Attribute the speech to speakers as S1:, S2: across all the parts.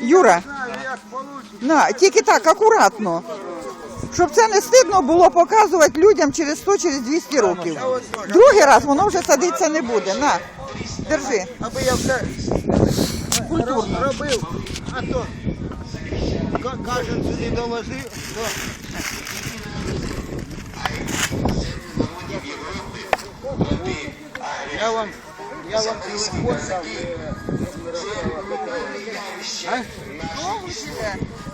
S1: Юра, на, тільки так, акуратно. Щоб це не стидно було показувати людям через 100, через 200 років. Другий раз воно вже садитися не буде. На, держи.
S2: Аби я все культурно робив, а то ка- кожен сюди доложив, я вам, я вам телефон дав. А?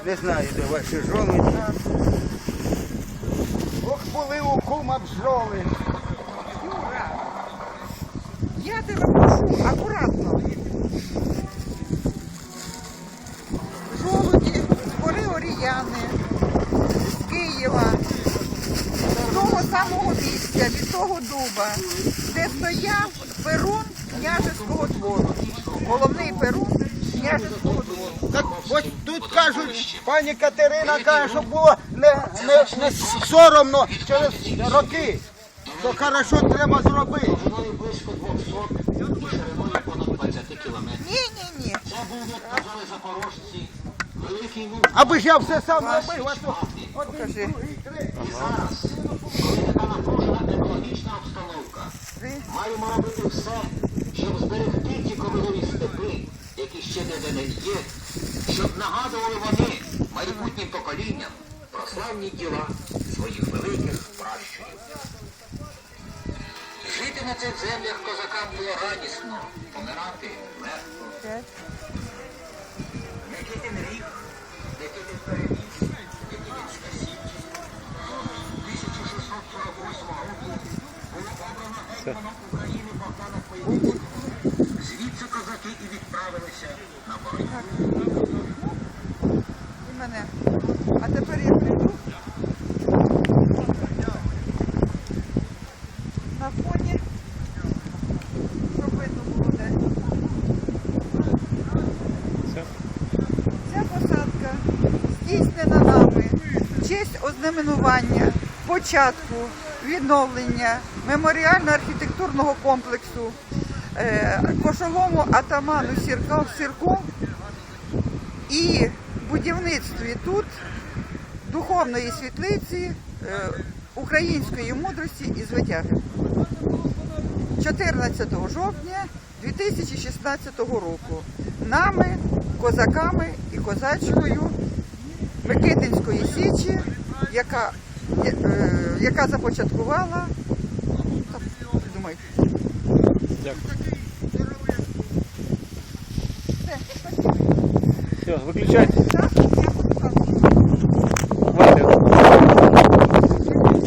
S2: Не знаю, де ваші жони. Ох, були у кума бджоли.
S1: Я тебе прошу, акуратно. Жолуді, збори оріяни з Києва, з того самого місця, від того дуба, де стояв перун княжеського двору. Головний перун княжеського двору.
S2: Так ось тут кажуть, пані Катерина каже, що було не, не, не соромно через роки. То хорошо треба зробити.
S3: Шириною близько 200 шириною понад 20 кілометрів.
S1: Ні, ні, ні.
S3: Це був, як казали запорожці, великий
S2: Аби ж я все сам робив, а то
S1: Покажи.
S3: І зараз, коли така напружена екологічна обстановка, маємо робити все, щоб зберегти ті ковилові степи, які ще не є, щоб нагадували вони майбутнім поколінням про славні діла своїх великих пращурів. Жити на цих землях козакам було радісно, помирати легко. Никитин ріг, Никитин переміг, Никитинська січ. 1648
S1: мене. А тепер я прийду. На фоні, щоб видно було де. Ця посадка здійснена нами в честь ознаменування початку відновлення меморіально-архітектурного комплексу е, кошовому атаману Сірка Сірку і будівництві тут духовної світлиці е, української мудрості і звитяги. 14 жовтня 2016 року нами, козаками і козачкою Микитинської січі, яка, е, яка започаткувала. Так, придумай.
S4: Все, виключайте.
S1: Так?